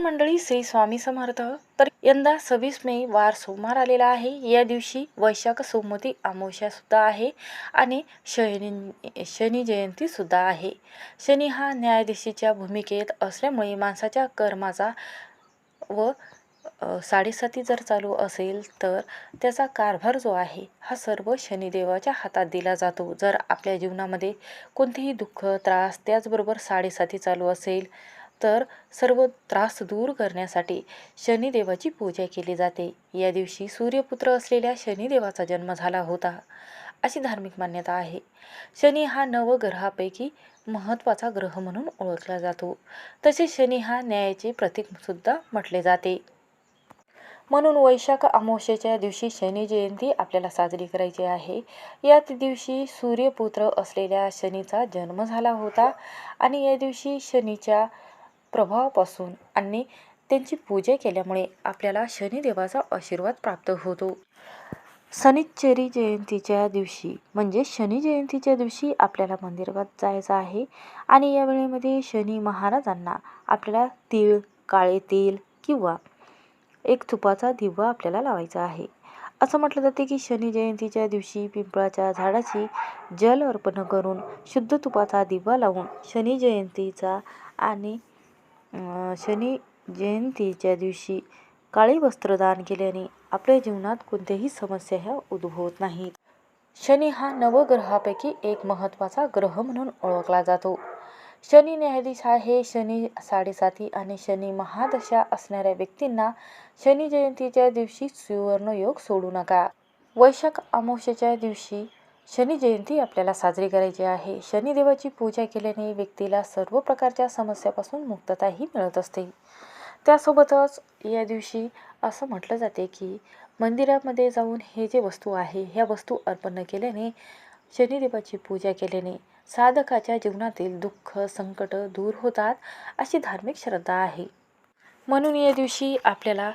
मंडळी श्री स्वामी समर्थ. तर यंदा सव्वीस मे वार सोमवार आलेला आहे. या दिवशी वैशाख सोमवती अमावस्या सुद्धा आहे आणि शनी शनी जयंती सुद्धा आहे. शनी हा न्यायाधीशीच्या भूमिकेत असल्यामुळे माणसाच्या कर्माचा व साडेसाती जर चालू असेल तर त्याचा कारभार जो आहे हा सर्व शनिदेवाच्या हातात दिला जातो. जर आपल्या जीवनामध्ये कोणतेही दुःख त्रास त्याचबरोबर साडेसाती चालू असेल तर सर्व त्रास दूर करण्यासाठी शनिदेवाची पूजा केली जाते. या दिवशी सूर्यपुत्र असलेल्या शनिदेवाचा जन्म झाला होता अशी धार्मिक मान्यता आहे. शनी हा नवग्रहापैकी महत्त्वाचा ग्रह म्हणून ओळखला जातो. तसेच शनी हा न्यायाचे प्रतीकसुद्धा म्हटले जाते. म्हणून वैशाख अमावस्येच्या दिवशी शनी जयंती आपल्याला साजरी करायची आहे. याच दिवशी सूर्यपुत्र असलेल्या शनीचा जन्म झाला होता आणि या दिवशी शनीच्या प्रभावापासून आणि त्यांची पूजा केल्यामुळे आपल्याला शनिदेवाचा आशीर्वाद प्राप्त होतो. शनिच्चरी जयंतीच्या दिवशी म्हणजे शनी जयंतीच्या दिवशी आपल्याला मंदिरात जायचं आहे आणि या वेळेमध्ये शनी महाराजांना आपल्याला तीळ काळे तेल किंवा एक तुपाचा दिवा आपल्याला लावायचा आहे. असं म्हटलं जाते की शनी जयंतीच्या दिवशी पिंपळाच्या झाडाची जल अर्पण करून शुद्ध तुपाचा दिवा लावून शनी जयंतीचा आणि शनी जयंतीच्या दिवशी काळी वस्त्र दान केल्याने आपल्या जीवनात कोणत्याही समस्या ह्या उद्भवत नाहीत. शनी हा नवग्रहापैकी एक महत्त्वाचा ग्रह म्हणून ओळखला जातो. शनी न्यायाधीश आहे शनी साडेसाती आणि शनी महादशा असणाऱ्या व्यक्तींना शनी जयंतीच्या दिवशी सुवर्णयोग सोडू नका. वैशाख अमावस्येच्या दिवशी शनी जयंती आपल्याला साजरी करायची आहे. शनिदेवाची पूजा केल्याने व्यक्तीला सर्व प्रकारच्या समस्यापासून मुक्तताही मिळत असते. त्यासोबतच या दिवशी असं म्हटलं जाते की मंदिरामध्ये जाऊन हे जे वस्तू आहे ह्या वस्तू अर्पण केल्याने शनिदेवाची पूजा केल्याने साधकाच्या जीवनातील दुःख संकट दूर होतात अशी धार्मिक श्रद्धा आहे. म्हणून या दिवशी आपल्याला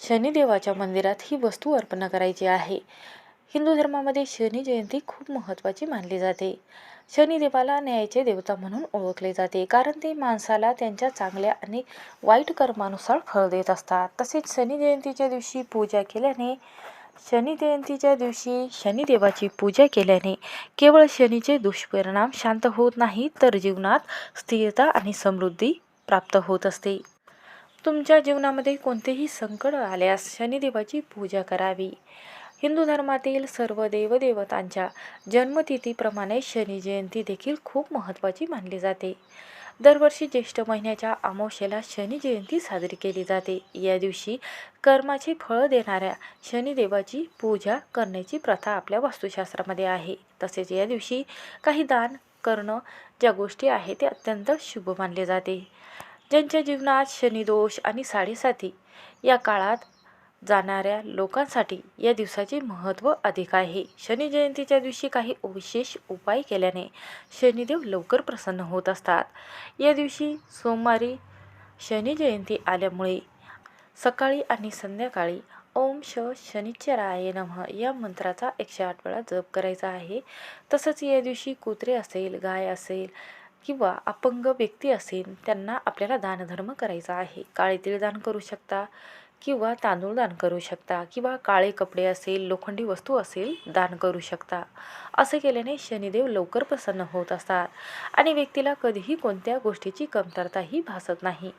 शनिदेवाच्या मंदिरात ही वस्तू अर्पण करायची आहे. हिंदू धर्मामध्ये शनी जयंती खूप महत्त्वाची मानली जाते. शनिदेवाला न्यायाचे देवता म्हणून ओळखले जाते कारण ते माणसाला त्यांच्या चांगल्या आणि वाईट कर्मानुसार फळ देत असतात. तसेच शनी जयंतीच्या दिवशी पूजा केल्याने शनी जयंतीच्या दिवशी शनिदेवाची पूजा केल्याने केवळ शनीचे दुष्परिणाम शांत होत नाही तर जीवनात स्थिरता आणि समृद्धी प्राप्त होत असते. तुमच्या जीवनामध्ये कोणतेही संकट आल्यास शनिदेवाची पूजा करावी. हिंदू धर्मातील सर्व देवदेवतांच्या जन्मतिथीप्रमाणे शनी जयंती देखील खूप महत्त्वाची मानली जाते. दरवर्षी ज्येष्ठ महिन्याच्या अमावस्येला शनी जयंती साजरी केली जाते. या दिवशी कर्माचे फळ देणाऱ्या शनिदेवाची पूजा करण्याची प्रथा आपल्या वास्तुशास्त्रामध्ये आहे. तसेच या दिवशी काही दान करणं ज्या गोष्टी आहेत ते अत्यंत शुभ मानले जाते. ज्यांच्या जीवनात शनिदोष आणि साडेसाती या काळात जाणाऱ्या लोकांसाठी या दिवसाचे महत्त्व अधिक आहे. शनी जयंतीच्या दिवशी काही विशेष उपाय केल्याने शनिदेव लवकर प्रसन्न होत असतात. या दिवशी सोमवारी शनी जयंती आल्यामुळे सकाळी आणि संध्याकाळी ओम श शनिचराय नमः या मंत्राचा एकशे आठ वेळा जप करायचा आहे. तसंच या दिवशी कुत्रे असेल गाय असेल किंवा अपंग व्यक्ती असेल त्यांना आपल्याला दानधर्म करायचा आहे. काळीतील दान करू शकता. किंवा तांदूळ दान करू शकता किंवा काळे कपडे असेल लोखंडी वस्तू असेल दान करू शकता. असे केल्याने शनिदेव लवकर प्रसन्न होत असतात आणि व्यक्तीला कधीही कोणत्या गोष्टीची कमतरताही भासत नाही.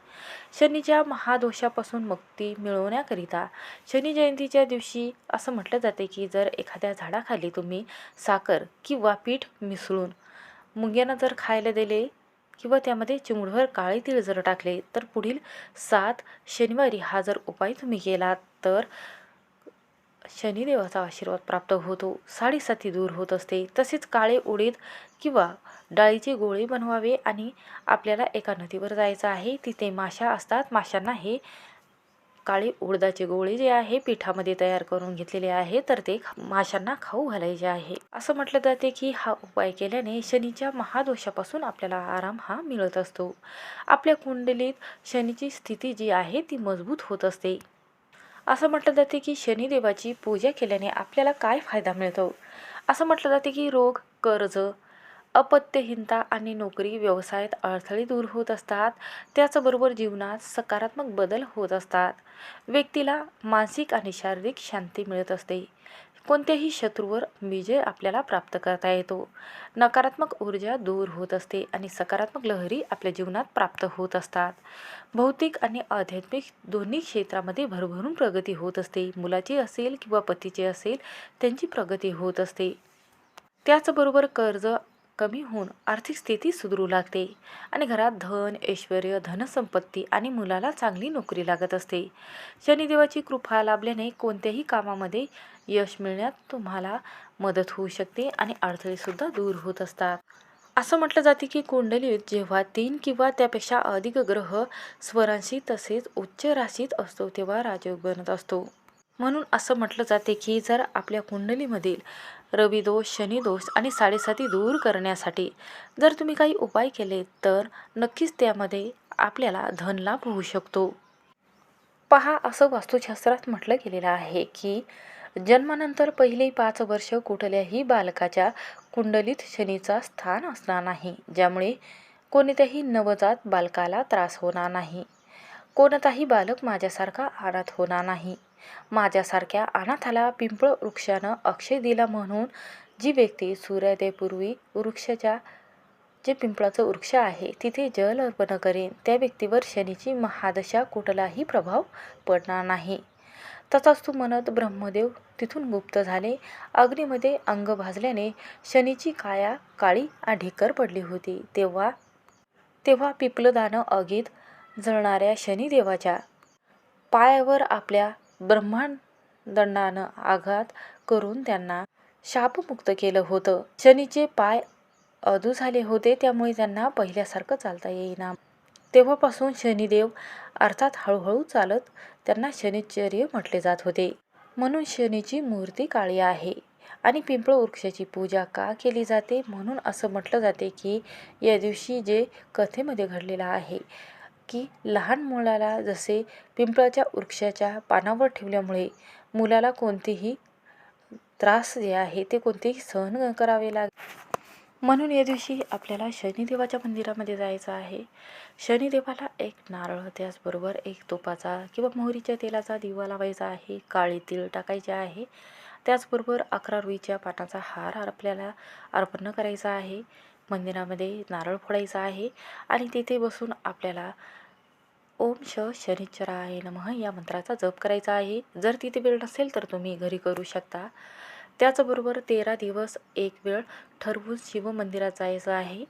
शनीच्या महादोषापासून मुक्ती मिळवण्याकरिता शनी जयंतीच्या दिवशी असं म्हटलं जाते की जर एखाद्या झाडाखाली तुम्ही साखर किंवा पीठ मिसळून मुंग्यांना जर खायला दिले किंवा त्यामध्ये चिमुडभर काळे तीळ जर टाकले तर पुढील सात शनिवारी हा जर उपाय तुम्ही केला तर शनिदेवाचा आशीर्वाद प्राप्त होतो. साडेसाती दूर होत असते. तसेच काळे उडीद किंवा डाळीचे गोळे बनवावे आणि आपल्याला एका नदीवर जायचं आहे. तिथे माशा असतात. माशांना हे काळे उडदाचे गोळे जे आहे पिठामध्ये तयार करून घेतलेले आहे तर ते माशांना खाऊ घालायचे आहे. असं म्हटलं जाते की हा उपाय केल्याने शनीच्या महादोषापासून आपल्याला आराम हा मिळत असतो. आपल्या कुंडलीत शनीची स्थिती जी आहे ती मजबूत होत असते. असं म्हटलं जाते की शनिदेवाची पूजा केल्याने आपल्याला काय फायदा मिळतो? असं म्हटलं जाते की रोग कर्ज अपत्यहीनता आणि नोकरी व्यवसायात अडथळे दूर होत असतात. त्याचबरोबर जीवनात सकारात्मक बदल होत असतात. व्यक्तीला मानसिक आणि शारीरिक शांती मिळत असते. कोणत्याही शत्रूवर विजय आपल्याला प्राप्त करता येतो. नकारात्मक ऊर्जा दूर होत असते आणि सकारात्मक लहरी आपल्या जीवनात प्राप्त होत असतात. भौतिक आणि आध्यात्मिक दोन्ही क्षेत्रामध्ये भरभरून प्रगती होत असते. मुलाची असेल किंवा पतीची असेल त्यांची प्रगती होत असते. त्याचबरोबर कर्ज कमी होऊन आर्थिक स्थिती सुधरू लागते आणि घरात धन ऐश्वर धनसंपत्ती आणि मुलाला चांगली नोकरी लागत असते. शनिदेवाची कृपा लाभल्याने कोणत्याही कामामध्ये यश मिळण्यात तुम्हाला मदत होऊ शकते आणि अडथळेसुद्धा दूर होत असतात. असं म्हटलं जाते की कुंडलीत जेव्हा तीन किंवा त्यापेक्षा अधिक ग्रह स्वरांशी तसेच उच्च राशीत असतो तेव्हा राजयोग बनत असतो. म्हणून असं म्हटलं जाते की जर आपल्या कुंडलीमधील रविदोष शनिदोष आणि साडेसाती दूर करण्यासाठी जर तुम्ही काही उपाय केले तर नक्कीच त्यामध्ये आपल्याला धनलाभ होऊ शकतो. पहा असं वास्तुशास्त्रात म्हटलं गेलेलं आहे की जन्मानंतर पहिली पाच वर्ष कुठल्याही बालकाच्या कुंडलीत शनीचा स्थान असणार नाही ज्यामुळे कोणत्याही नवजात बालकाला त्रास होणार नाही. कोणताही बालक माझ्यासारखा अनाथ होणार नाही. माझ्यासारख्या अनाथाला पिंपळ वृक्षानं अक्षय दिला म्हणून जी व्यक्ती सूर्योदयपूर्वी वृक्षाच्या जे पिंपळाचं वृक्ष आहे तिथे जल अर्पण करेन त्या व्यक्तीवर शनीची महादशा कुठलाही प्रभाव पडणार नाही. तसाच तू म्हणत ब्रह्मदेव तिथून गुप्त झाले. अग्नीमध्ये अंग भाजल्याने शनीची काया काळी आढेकर पडली होती. तेव्हा तेव्हा पिपलदानं अगीत जळणाऱ्या शनिदेवाच्या पायावर आपल्या ब्रह्मांडानं आघात करून त्यांना शापमुक्त केलं होतं. शनीचे पाय अधू झाले होते त्यामुळे त्यांना पहिल्यासारखं चालता येईना. तेव्हापासून शनिदेव अर्थात हळूहळू चालत त्यांना शनिचर्य म्हटले जात होते. म्हणून शनीची मूर्ती काळी आहे आणि पिंपळ वृक्षाची पूजा का केली जाते? म्हणून असं म्हटलं जाते की या दिवशी जे कथेमध्ये घडलेलं आहे की लहान मुलाला जसे पिंपळाच्या वृक्षाच्या पानावर ठेवल्यामुळे मुलाला कोणतेही त्रास जे आहे ते कोणतेही सहन करावे लाग म्हणून या दिवशी आपल्याला शनिदेवाच्या मंदिरामध्ये जायचं आहे. शनिदेवाला एक नारळ त्याचबरोबर एक तुपाचा किंवा मोहरीच्या तेलाचा दिवा लावायचा आहे काळी तीळ टाकायचे आहे. त्याचबरोबर अकरा रुईच्या पानाचा हार आपल्याला अर्पण करायचा आहे. मंदिरामध्ये नारळ फोडायचा आहे आणि तिथे बसून आपल्याला ओम श शनिश्चराय नमः या मंत्राचा जप करायचा आहे. जर तिथे वेळ नसेल तर तुम्ही घरी करू शकता. त्याचबरोबर तेरा दिवस एक वेळ ठरवून शिवमंदिरात जायचं आहे.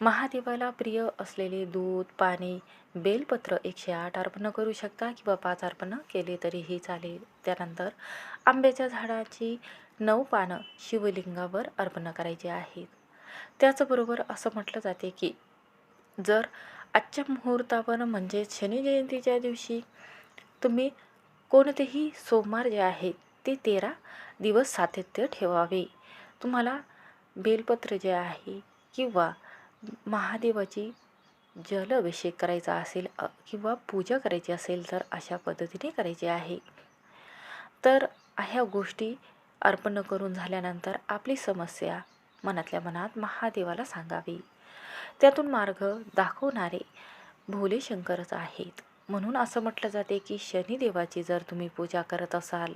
महादेवाला प्रिय असलेले दूध पाणी बेलपत्र एकशे आठ अर्पण करू शकता किंवा पाच अर्पण केले तरीही चालेल. त्यानंतर आंब्याच्या झाडाची नऊ पानं शिवलिंगावर अर्पण करायची आहेत. त्याचबरोबर असं म्हटलं जाते की जर आजच्या मुहूर्तावर म्हणजे शनिजयंतीच्या दिवशी तुम्ही कोणतेही सोमवार जे आहे ते तेरा दिवस सातत्य ठेवावे. तुम्हाला बेलपत्र जे आहे किंवा महादेवाची जल अभिषेक करायचा असेल किंवा पूजा करायची असेल तर अशा पद्धतीने करायची आहे. तर ह्या गोष्टी अर्पण करून झाल्यानंतर आपली समस्या मनातल्या मनात महादेवाला सांगावी. त्यातून मार्ग दाखवणारे भोले शंकरच आहेत. म्हणून असं म्हटलं जाते की शनिदेवाची जर तुम्ही पूजा करत असाल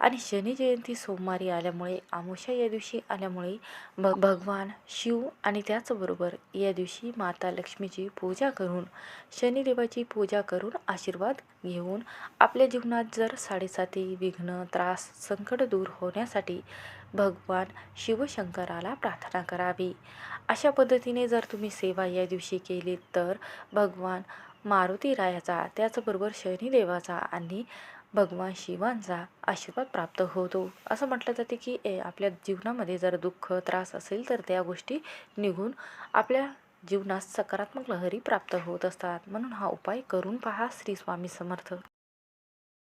आणि शनी जयंती सोमवारी आल्यामुळे आमुषा या दिवशी आल्यामुळे भ भगवान शिव आणि त्याचबरोबर या दिवशी माता लक्ष्मीची पूजा करून शनिदेवाची पूजा करून आशीर्वाद घेऊन आपल्या जीवनात जर साडेसाती विघ्न त्रास संकट दूर होण्यासाठी भगवान शिवशंकराला प्रार्थना करावी. अशा पद्धतीने जर तुम्ही सेवा या दिवशी केली तर भगवान मारुती रायाचा त्याचबरोबर शनिदेवाचा आणि भगवान शिवांचा आशीर्वाद प्राप्त होतो. असं म्हटलं जाते की ए आपल्या जीवनामध्ये जर दुःख त्रास असेल तर त्या गोष्टी निघून आपल्या जीवनात सकारात्मक लहरी प्राप्त होत असतात. म्हणून हा उपाय करून पहा श्री स्वामी समर्थ.